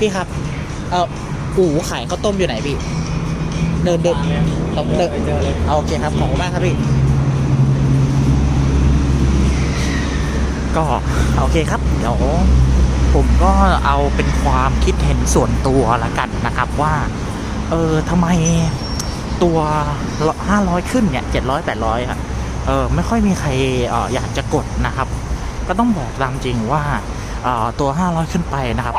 พี่ครับ เอออู๋ขายข้าวต้มอยู่ไหนพี่ เดินเดินตรงเดินไปเจอเลยเอาโอเคครับ ขอบคุณมากครับพี่ ก็โอเคครับ เดี๋ยวผมก็เอาเป็นความคิดเห็นส่วนตัวละกันนะครับว่า เออทำไมตัว500ขึ้นเนี่ย700 800อะเออไม่ค่อยมีใครเอออยากจะกดนะครับ ก็ต้องบอกตามจริงว่าเอ่อ ตัว 500 ขึ้นไปนะครับ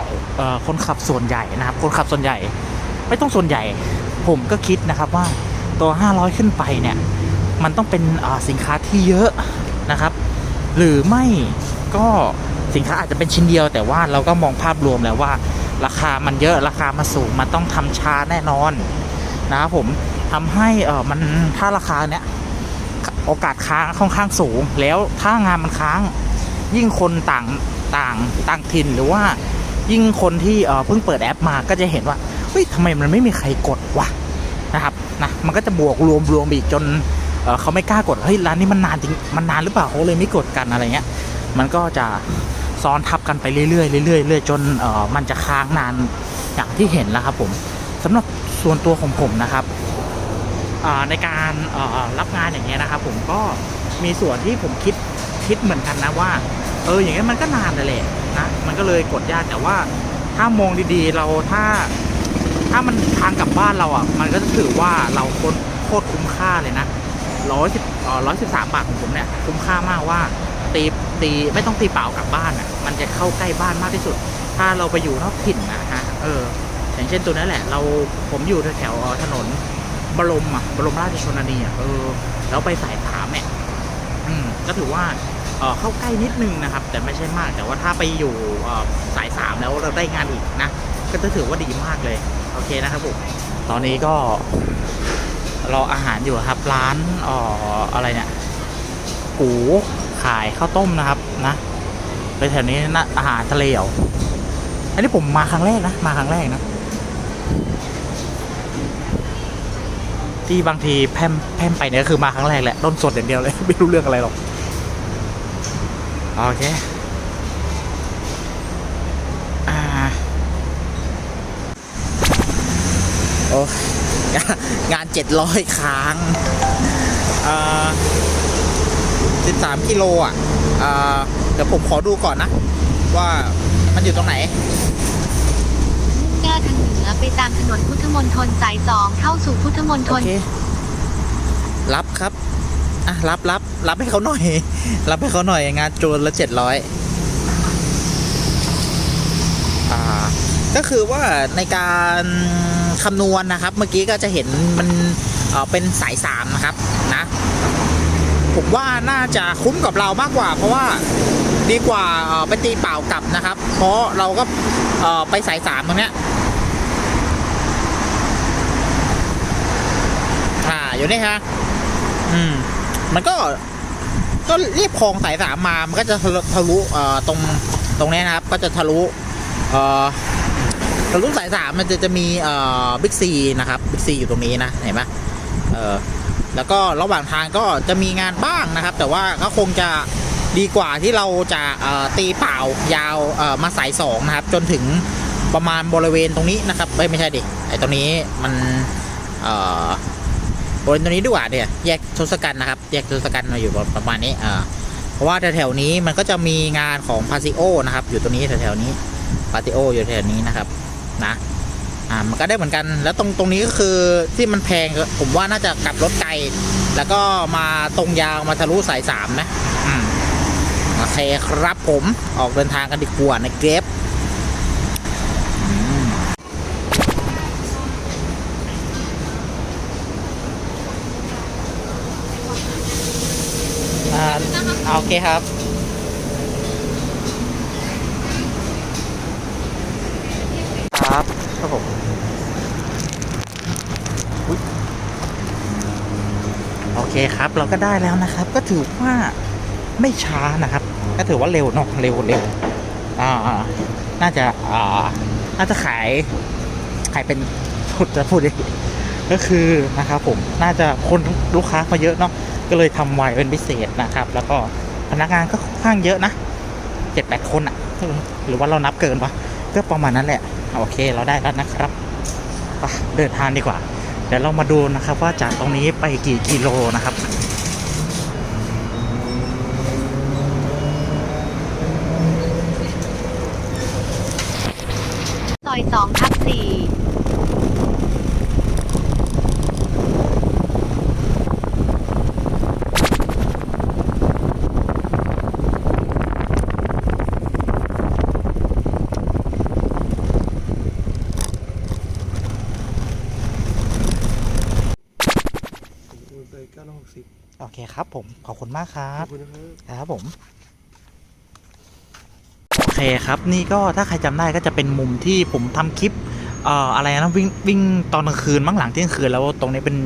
คนขับส่วนใหญ่นะครับ คนขับส่วนใหญ่ ไม่ต้องส่วนใหญ่ ผมก็คิดนะครับว่าตัว 500 ขึ้นไปเนี่ย มันต้องเป็นสินค้าที่เยอะนะครับ หรือไม่ก็สินค้าอาจจะเป็นชิ้นเดียว แต่ว่าเราก็มองภาพรวมแล้วว่า ราคามันเยอะราคามันสูงมันต้องทำช้าแน่นอนนะครับผมทำให้เออมันถ้าราคาเนี้ยโอกาสค้างค่อนข้างสูง แล้วถ้างานมันค้างยิ่งคนต่าง ต่างต่างถิ่นหรือว่ายิ่งคนที่เพิ่งเปิดแอปมาก็จะเห็นว่าเฮ้ยทำไมมันไม่มีใครกดวะนะครับนะมันก็จะบวกรวมรวมอีกจนเเขาไม่กล้ากดเฮ้ยร้านนี้มันนานจริงมันนานหรือเปล่าเขาเลยไม่กดกันอะไรเงี้ยมันก็จะซ้อนทับกันไปเรื่อยๆเรื่อยๆเรื่อยๆจนมันจะค้างนานอย่างที่เห็นแล้วครับผมสำหรับส่วนตัวของผมนะครับในการรับงานอย่างเงี้ยนะครับผมก็มีส่วนที่ผมคิดคิดเหมือนกันนะว่า เอออย่างเงี้ยมันก็นานเลยแหละนะมันก็เลยกดยากแต่ว่าถ้ามองดีๆเราถ้า ถ้ามันทางกลับบ้านเราอะ มันก็จะถือว่าเราโคตรโคตรคุ้มค่าเลยนะร้อยสิบร้อยสิบสามบาทของผมเนี่ยคุ้มค่ามากว่าตีตีไม่ต้องตีเปล่ากลับบ้านอะมันจะเข้าใกล้บ้านมากที่สุด ถ้าเราไปอยู่นอกถิ่นนะฮะเอออย่างเช่นตัวนั้นแหละ เราผมอยู่แถวถนนบรมอะบรมราชชนนีอะเออแล้วไปสายสามเนี่ยอืมก็ถือว่า เออเข้าใกล้นิดนึงนะครับ แต่ไม่ใช่มากแต่ว่าถ้าไปอยู่สายสามแล้วเราได้งานอีกนะก็จะถือว่าดีมากเลย โอเคนะครับผมตอนนี้ก็รออาหารอยู่ครับร้านอ่ออะไรเนี่ยกูขายข้าวต้มนะครับนะไปแถวนี้นะอาหารทะเลเหรออันนี้ผมมาครั้งแรกนะมาครั้งแรกนะที่บางทีแพมแพมไปเนี่ยก็คือมาครั้งแรกแหละต้นสดอย่างเดียวเลย ไม่รู้เรื่องอะไรหรอก โอเคอ่าโอ้งานงานเจ็ดร้อยค้างอ่า13กิโลอะอ่าเดี๋ยวผมขอดูก่อนนะ ว่ามันอยู่ตรงไหนหน้าทางเหนือไปตามถนนพุทธมณฑลสายสองเข้าสู่พุทธมณฑโอลเครับครับ อะรับรับรับให้เขาหน่อย รับให้เขาหน่อยงานโจรละเจ็ดร้อยอ่าก็คือว่าในการคำนวณนะครับ เมื่อกี้ก็จะเห็นมันเอ่อเป็นสายสามนะครับนะผมว่าน่าจะคุ้มกับเรามากกว่า เพราะว่าดีกว่าไปตีเปล่ากลับนะครับ เพราะเราก็อ่อไปสายสามตรงเนี้ยอ่าอยู่นี่ฮะอืม มันก็ก็เรียบคลองสายสามมา มันก็จะทะลุทะลุเอ่อตรงตรงนี้นะครับ ก็จะทะลุเอ่อทะลุสายสามมันจะจะมีเอ่อบิ๊กซีนะครับบิ๊กซีอยู่ตรงนี้นะเห็นไหมเออแล้วก็ระหว่างทางก็จะมีงานบ้างนะครับ แต่ว่าก็คงจะดีกว่าที่เราจะเอ่อตีเปล่ายาวเอ่อมาสายสองนะครับ จนถึงประมาณบริเวณตรงนี้นะครับเอ้ยไม่ใช่ดิไอตรงนี้มันเอ่อ บริเวณตรงนี้ดีกว่าเนี่ยแยกทศกัณฐ์นะครับแยกทศกัณฐ์มาอยู่ประมาณนี้อ่าเพราะว่าแถวๆนี้มันก็จะมีงานของพาซิโอนะครับ อยู่ตรงนี้แถวๆนี้พาซิโออยู่แถวนี้นะครับนะอ่ามันก็ได้เหมือนกันแล้วตรงตรงนี้ก็คือที่มันแพงผมว่าน่าจะกลับรถไกล แล้วก็มาตรงยาวมาทะลุสายสามนะอืมโอเคครับผมออกเดินทางกันดีกว่าในเกรฟอืมอ่าโอเคครับครับครับผมโอเคครับเราก็ได้แล้วนะครับ ก็ถือว่าไม่ช้านะครับ ก็ถือว่าเร็วเนาะเร็วเร็วอ่าน่าจะอ่าน่าจะขายขายเป็นพูดจะพูดดิก็คือนะครับผมน่าจะคนลูกค้ามาเยอะเนาะ ก็เลยทำไวเป็นพิเศษนะครับ แล้วก็พนักงานก็ค่อนข้างเยอะนะเจ็ดแปดคนอะหรือว่าเรานับเกินปะก็ประมาณนั้นแหละโอเคเราได้แล้วนะครับไปเดินทางดีกว่า เดี๋ยวเรามาดูนะครับ ว่าจากตรงนี้ไปกี่กิโลนะครับซอยสองทับสี่ ไปเก้าร้อยหกสิบ โอเคครับผมขอบคุณมากครัขบอบคุณนะครับ ครับผมโอเคครับนี่ก็ถ้าใครจำได้ก็จะเป็นมุมที่ผมทำคลิปเอ่ออะไรนะวิ่งวิ่งตอนกลางคืนมั้งหลังเที่ยงคืนแล้วตรงนี้เป็น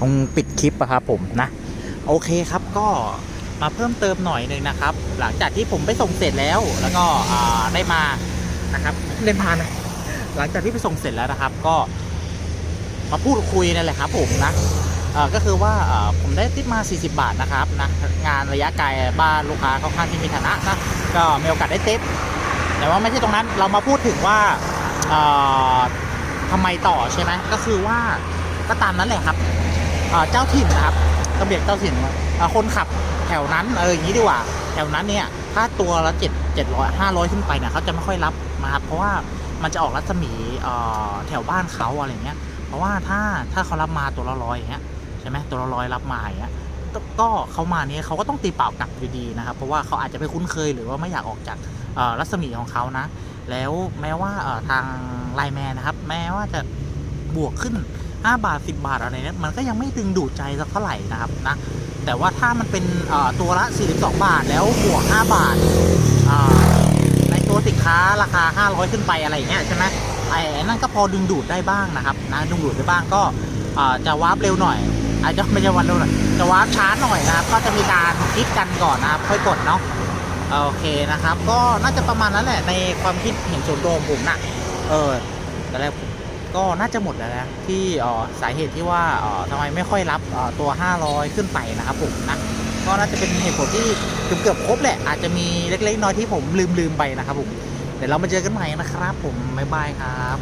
ตรงปิดคลิปอะครับผมนะ โอเคครับก็มาเพิ่มเติมหน่อยหนึ่งนะครับ หลังจากที่ผมไปส่งเสร็จแล้วแล้วก็อ่าได้มานะครับได้มานะหลังจากที่ไปส่งเสร็จแล้วนะครับ ก็มาพูดคุยนั่นแหละครับผมนะเอ่อ ก็คือว่าผมได้ติปมา 40 บาทนะครับนะงานระยะไกลบ้านลูกค้าค่อนข้างที่มีฐานะนะก็มีโอกาสได้ติปแต่ว่าไม่ใช่ตรงนั้นเรามาพูดถึงว่าเอ่อทำไมต่อใช่ไหมก็คือว่าก็ตามนั้นแหละครับเจ้าถิ่นนะครับตำรวจเจ้าถิ่นคนขับแถวนั้นเอออย่างนี้ดีกว่าแถวนั้นเนี่ยถ้าตัวละเจ็ดเจ็ดร้อยห้าร้อยขึ้นไปเนี่ยเขาจะไม่ค่อยรับนะครับเพราะว่ามันจะออกรัศมีเอ่อแถวบ้านเขาอะไรเงี้ยเพราะว่าถ้าถ้าเขารับมาตัวละร้อยอย่างเงี้ย ใช่ไหมตัวละร้อยรับมาอย่างเงี้ยก็เขามาเนี้ยเขาก็ต้องตีเปล่ากลับอยู่ดีนะครับ เพราะว่าเขาอาจจะไม่คุ้นเคยหรือว่าไม่อยากออกจากรัศมีของเขานะ แล้วแม้ว่าทางไลแมนนะครับ แม้ว่าจะบวกขึ้น 5 บาท 10 บาทอะไรเนี่ยมันก็ยังไม่ดึงดูดใจสักเท่าไหร่นะครับนะแต่ว่าถ้ามันเป็นตัวละ 42 บาทแล้วบวก 5 บาทในตัวสินค้าราคา 500 ขึ้นไปอะไรอย่างเงี้ยใช่ไหมไอ้นั่นก็พอดึงดูดได้บ้างนะครับนะดึงดูดได้บ้างก็จะวาร์ปเร็วหน่อย อาจจะไม่ใช่วันร็วหน่อยจะวาร์ปช้าหน่อยนะครับ ก็จะมีการคลิกกันก่อนนะครับ ค่อยกดเนาะโอเคนะครับ ก็น่าจะประมาณนั้นแหละในความคิดเห็นส่วนตัวของผมนะเออแต่แล้วก็น่าจะหมดแล้วนะที่สาเหตุที่ว่าทำไมไม่ค่อยรับตัว 500 ขึ้นไปนะครับผมนะก็น่าจะเป็นเหตุผลที่เกือบเกือบครบแหละอาจจะมีเล็กๆน้อยๆที่ผมลืมลืมไปนะครับผมเดี๋ยวเรามาเจอกันใหม่นะครับผมบ๊ายบายครับ